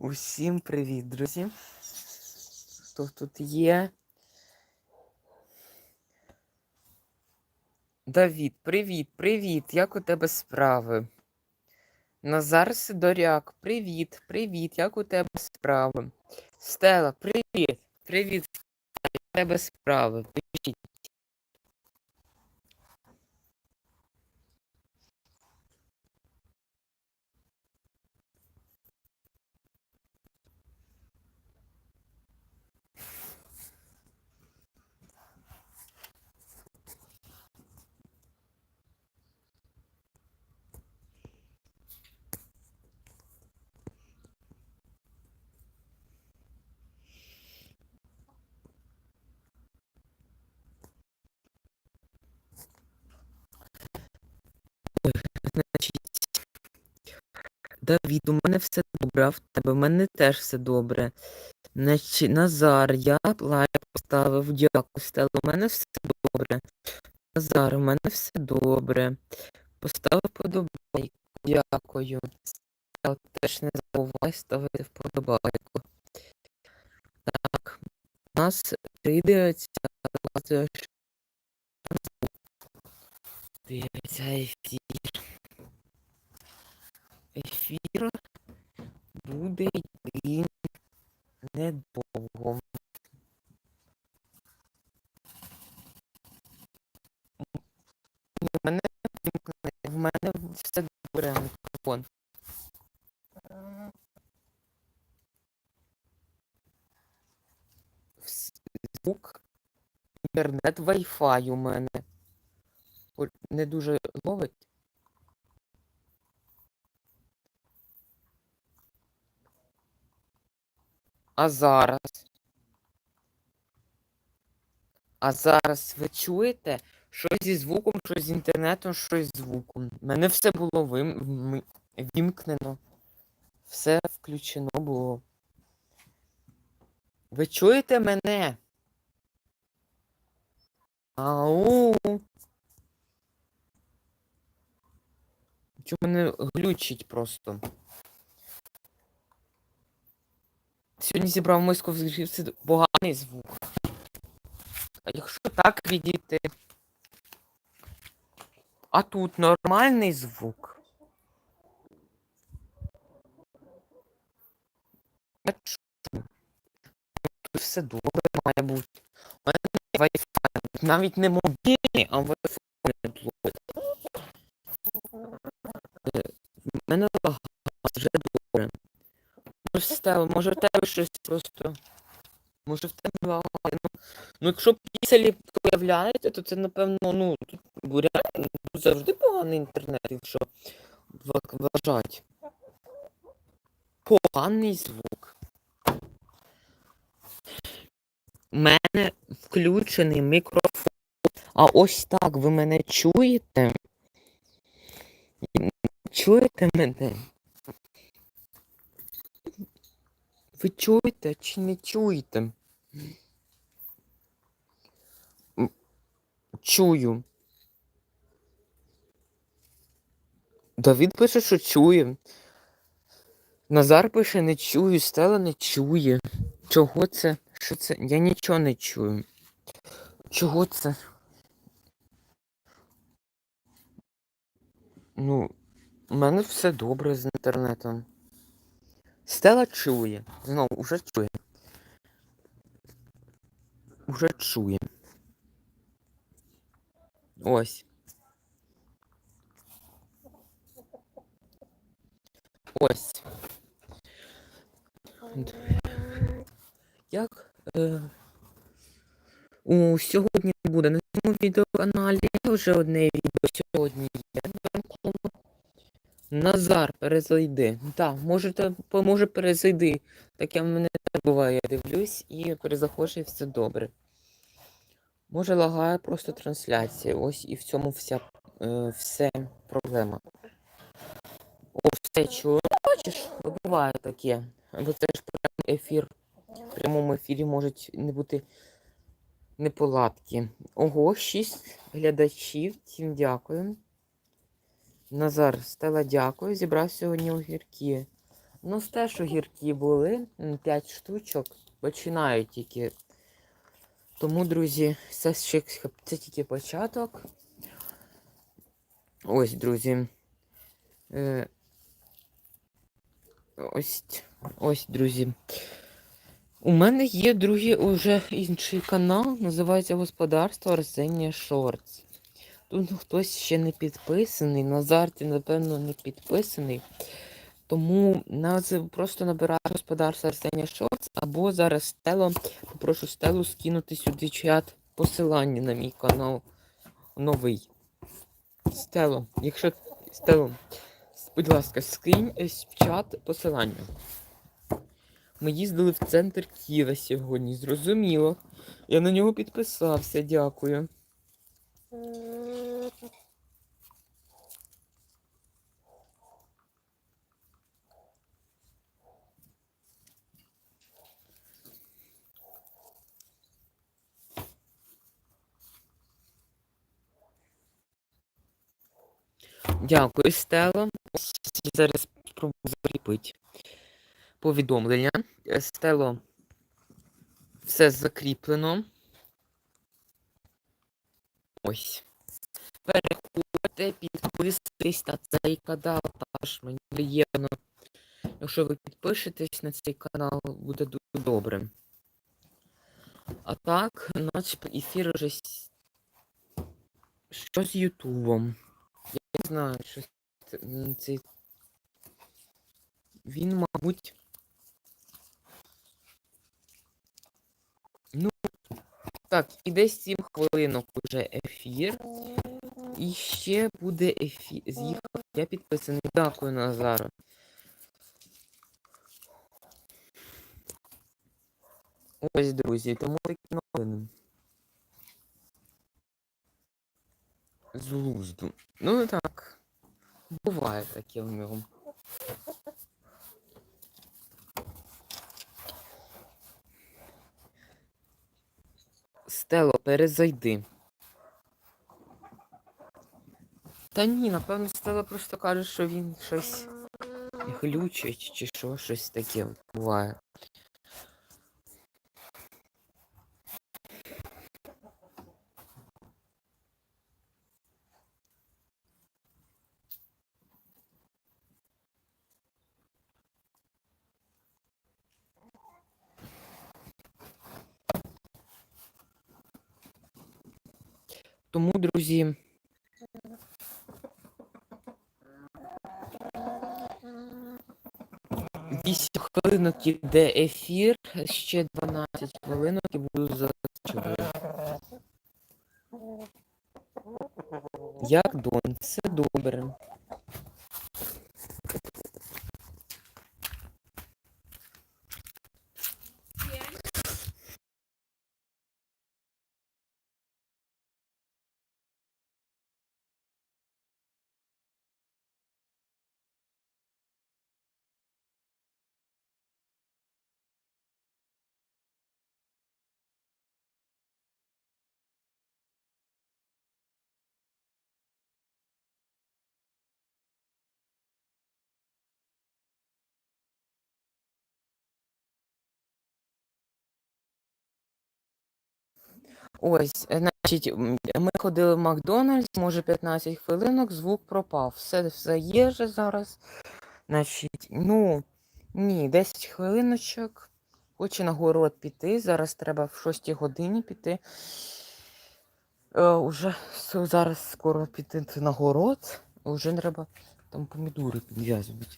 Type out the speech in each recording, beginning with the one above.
Усім привіт, друзі. Хто тут є? Давід, привіт, привіт. Як у тебе справи? Назар Сидоряк, привіт, привіт, як у тебе справи? Стела, привіт, привіт, як у тебе справи? Пишіть. Значить, Давід, у мене все добре, а в тебе, у мене теж все добре. Значить, Назар, я лайк поставив, дякую, Стелла, у мене все добре. Назар, у мене все добре. Поставив вподобайку, дякую. Стелла, теж не забувай ставити вподобайку. Так, у нас прийдеться Дивіться ефір. Ефір буде йти недовго. В мене в мене все добре мікрофон. Звук, інтернет, Wi-Fi у мене. Не дуже ловить. А зараз? А зараз ви чуєте? Щось зі звуком, щось з інтернетом, щось з звуком. У мене все було вим... вімкнено. Все включено було. Ви чуєте мене? Ау. Чому мене глючить просто? Сьогодні зібрав миску в це поганий звук. А якщо так відійти. А тут нормальний звук. Я чую. Тут все добре має бути. У мене Wi-Fi. Навіть не мобільний, а Wi-Fi тут ловить. Е, В мене лагає, вже добре. Може, в тебе, може в тебе щось просто. Може в тебе лагає. Ну, ну якщо пікселі появляються, то це напевно, ну, буря... завжди поганий інтернет, якщо ва- вважать. Поганий звук. У мене включений мікрофон. А ось так ви мене чуєте? Чуєте мене? Ви чуєте чи не чуєте? Чую. Давід пише, що чує. Назар пише, не чую, Стела не чує. Чого це? Що це? Я нічого не чую. Чого це? Ну, у мене все добре з інтернетом. Стела чує. Знову, уже чує. Уже чує. Ось. Ось. Як е, у сьогодні буде на цьому відеоканалі вже одне відео сьогодні є. Назар, перезайди. Так, можете, може перезайди. Таке в мене теж буває, я дивлюсь і перезаходжу і все добре. Може лагає просто трансляція. Ось і в цьому вся е, все проблема. О, все чую. Бачиш, буває таке. Бо це ж прямий ефір. В прямому ефірі можуть не бути неполадки. Ого, шість глядачів. Всім дякую. Назар, Стела, дякую. Зібрав сьогодні огірки. Ну, те, що гіркі були, 5 штучок, починають тільки. Тому, друзі, це ще це тільки початок. Ось, друзі. Е, ось, ось, друзі. У мене є другий уже інший канал, називається Господарство Арсенія Шортс. Тут хтось ще не підписаний, Назарті, напевно, не підписаний. Тому нас просто набирає господарство Арсенія Шортс, або зараз Стело, попрошу Стелу скинути сюди чат посилання на мій канал новий. Стело, якщо Стело, будь ласка, скинь е, в чат посилання. Ми їздили в центр Ківа сьогодні, зрозуміло. Я на нього підписався, дякую. Дякую, Стелла. Ось Зараз спробую закріпити повідомлення. Е, Стело, все закріплено. Ось. Переходьте, підписуйтесь на цей канал. Також мені приємно. Якщо ви підпишетесь на цей канал, буде дуже добре. А так, наш ефір вже с- що з Ютубом. Не знаю, що це- цей. Він, мабуть. Ну, так, і десь 7 хвилинок уже ефір. І ще буде ефір. З'їхав. Я підписаний. Дякую, Назара. Ось, друзі, тому такі новини. З глузду. Ну так. Буває таке в ньому. Стело, перезайди. Та ні, напевно, Стелла просто каже, що він щось глючить чи що, щось таке буває. Тому, друзі. Вісім хвилинок іде ефір, ще 12 хвилинок і буду закінчувати. Як дон, все добре. Ось, е, значить, ми ходили в Макдональдс, може 15 хвилинок, звук пропав. Все, є вже зараз. Значить, ну, ні, 10 хвилиночок. Хочу на город піти. Зараз треба в 6 годині піти. Е, уже зараз скоро піти на город. Уже треба там помідори підв'язувати.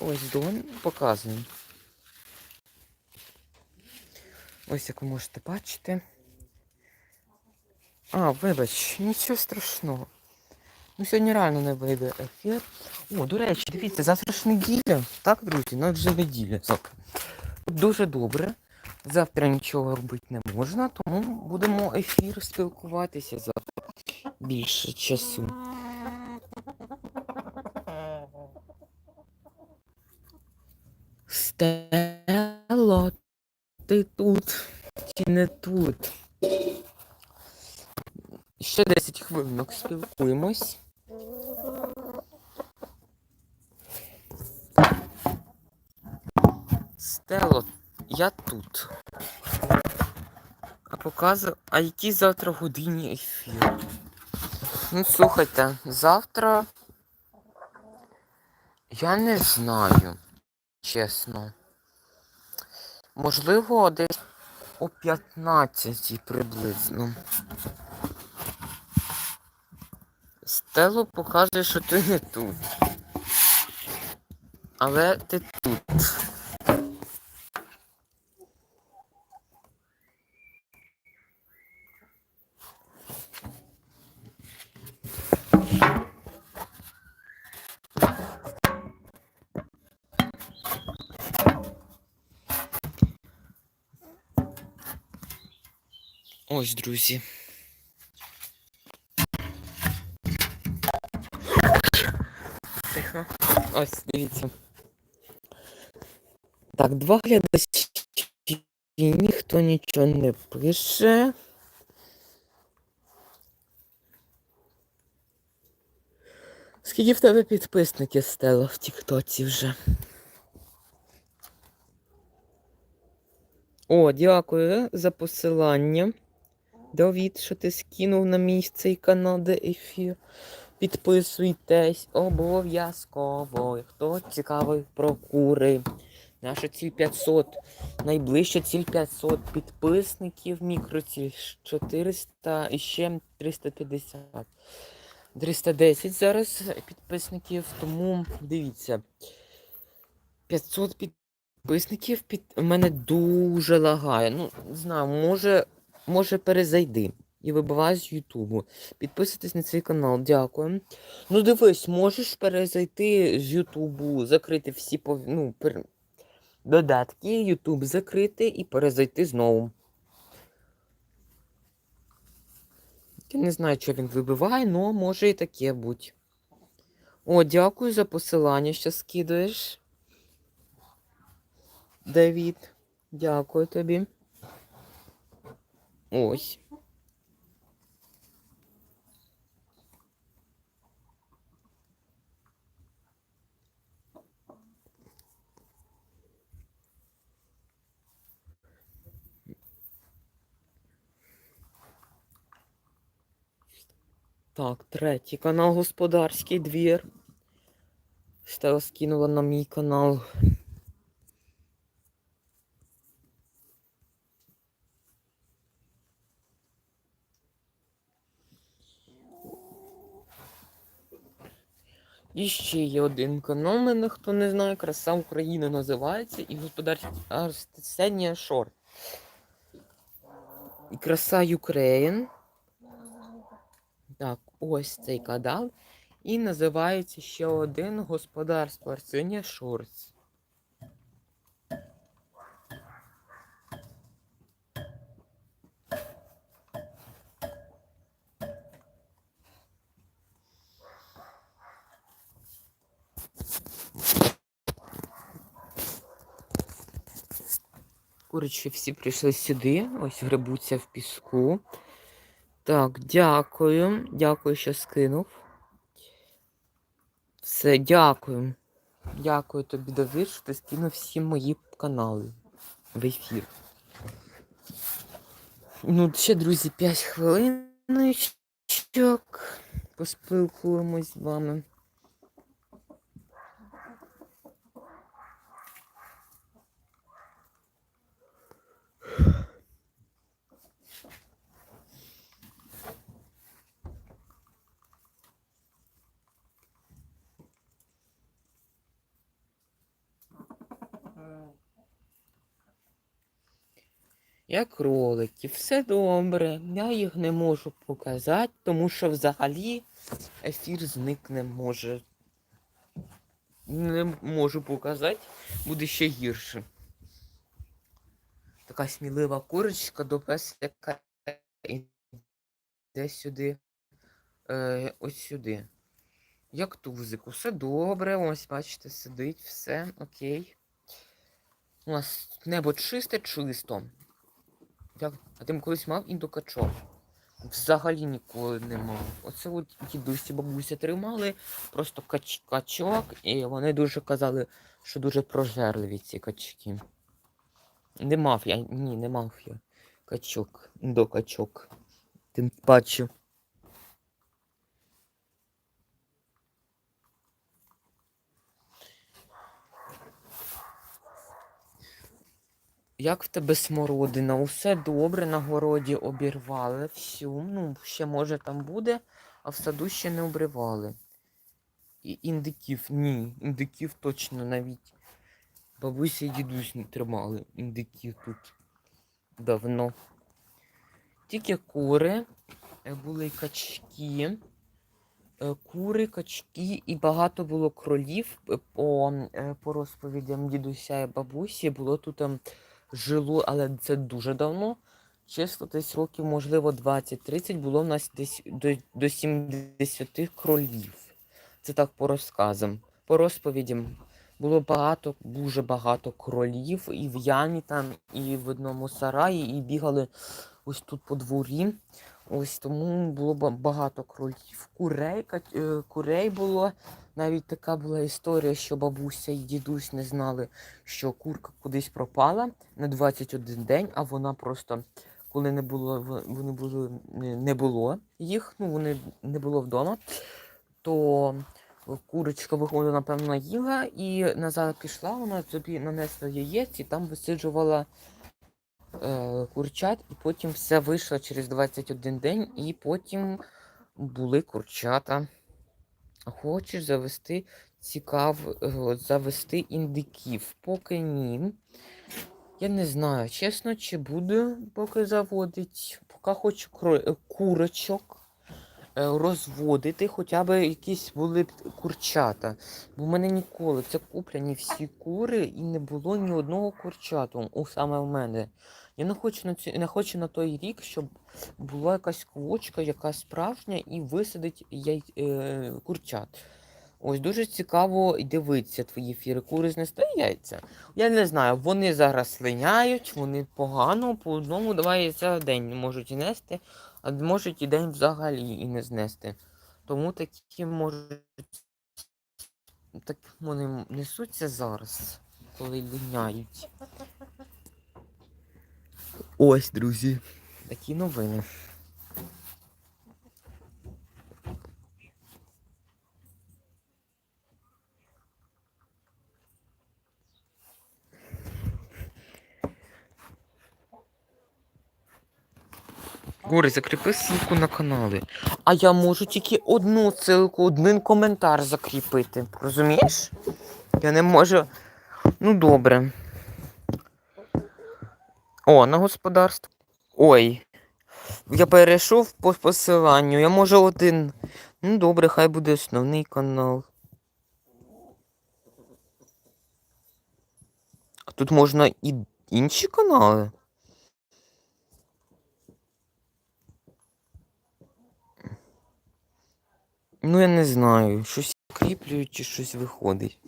Ось Дон, показую. Ось як ви можете бачити. А, вибач, нічого страшного. Ну, сьогодні реально не вийде ефір. О, до речі, дивіться, завтра ж неділя. Так, друзі, ну вже неділя завтра. Дуже добре. Завтра нічого робити не можна, тому будемо ефір спілкуватися завтра більше часу. Стело, не тут. Ще 10 хвилинок спілкуємось. Стело, я тут. А показую, А які завтра годині ефір? Ну, слухайте, завтра я не знаю, чесно. Можливо, десь о 15 приблизно. Стело покаже, що ти не тут. Але ти тут. Ось, друзі. Тихо. Ось, дивіться. Так, два глядачі. Ніхто нічого не пише. Скільки в тебе підписників стало в Тіктоці вже? О, дякую за посилання. Давід, що ти скинув на мій цей канал, де ефір. Підписуйтесь обов'язково. Хто цікавий про кури. Наша ціль 500. Найближча ціль 500 підписників. Мікроціль 400 і ще 350. 310 зараз підписників, тому дивіться. 500 підписників під мене дуже лагає. Ну, не знаю, може, може перезайди. І вибиваю з Ютубу. Підписуйтесь на цей канал, дякую. Ну, дивись, можеш перезайти з Ютубу, закрити всі пов... ну, пер... додатки, Ютуб закрити і перезайти знову. Я не знаю, що він вибиває, але може і таке бути. О, дякую за посилання, що скидаєш. Давід, дякую тобі. Ось. Так, третій канал Господарський двір. Стела скинула на мій канал. І ще є один канал, мене хто не знає, Краса України називається і господарська шорт. І краса Україн. Так, ось цей канал. І називається ще один господарство Арсенія Шорц. Курочі всі прийшли сюди, ось грибуться в піску. Так, дякую. Дякую, що скинув. Все, дякую. Дякую тобі, Давид, що ти скинув всі мої канали в ефір. Ну, ще, друзі, 5 хвилиночок. Поспілкуємось з вами. Як кролики, все добре. Я їх не можу показати, тому що взагалі ефір зникне може. Не можу показати, буде ще гірше. Така смілива курочка до песика іде сюди. Е, ось сюди. Як тузик, усе добре. Ось, бачите, сидить, все окей. У нас небо чисте, чисто. Як... А ти колись мав індокачок? Взагалі ніколи не мав. Оце от дідусі бабуся тримали, просто кач... качок, і вони дуже казали, що дуже прожерливі ці качки. Не мав я, ні, не мав я качок, до качок. Тим паче. Як в тебе смородина? Усе добре, на городі обірвали всю. Ну, ще може там буде, а в саду ще не обривали. І індиків, ні, індиків точно навіть. Бабуся і дідусь не тримали індиків тут давно. Тільки кури, е, були качки, е, кури, качки і багато було кролів. Е, По, по розповідям дідуся і бабусі було тут ем, жило, але це дуже давно. Чесно, десь років, можливо, 20-30 було в нас десь до, до 70 кролів. Це так по розказам. По розповідям було багато, дуже багато кролів і в ямі там, і в одному сараї, і бігали ось тут по дворі. Ось тому було багато кролів. Курей, е, курей було. Навіть така була історія, що бабуся і дідусь не знали, що курка кудись пропала на 21 день, а вона просто, коли не було, вони були, не- було їх, ну вони не було вдома, то курочка виходила, напевно, їла, і назад пішла, вона собі нанесла яєць і там висиджувала е, курчат, і потім все вийшло через 21 день, і потім були курчата. Хочеш завести цікав, е, завести індиків? Поки ні. Я не знаю, чесно, чи буду поки заводить. Поки хочу е, курочок розводити, хоча б якісь були курчата. Бо в мене ніколи це куплені всі кури і не було ні одного курчату. У саме в мене. Я не хочу на ці, не хочу на той рік, щоб була якась квочка, яка справжня, і висадить яй, е, курчат. Ось дуже цікаво дивитися твої ефіри. Кури знести яйця. Я не знаю, вони зараз линяють, вони погано, по одному два яйця в день можуть нести, а можуть і день взагалі і не знести. Тому такі можуть. Так вони несуться зараз, коли линяють. Ось, друзі. Такі новини. Гори, закріпи ссылку на канали. А я можу тільки одну ссылку, один коментар закріпити. Розумієш? Я не можу. Ну, добре. О, на господарство. Ой. Я перейшов по посиланню. Я можу один. Ну, добре, хай буде основний канал. Тут можна і інші канали. Ну, я не знаю, щось кріплюють чи щось виходить.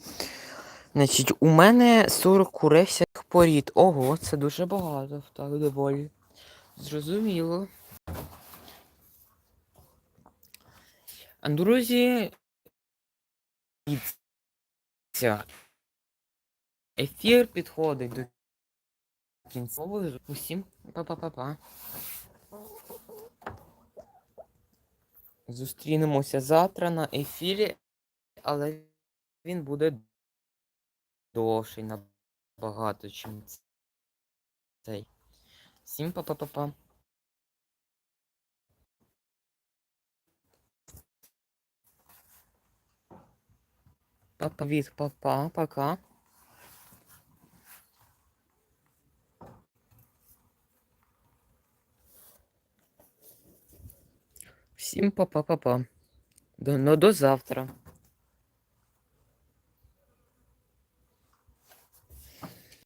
Значить, у мене 40 курей порід. Ого, це дуже багато, так доволі. Зрозуміло. Друзі, ефір підходить до кінця. Усім па-па-па-па. Зустрінемося завтра на ефірі, але він буде довший набагато, чим цей. Всім па-па-па-па. Папа від папа, пока. Всім па-па-па-па. Ну, до завтра.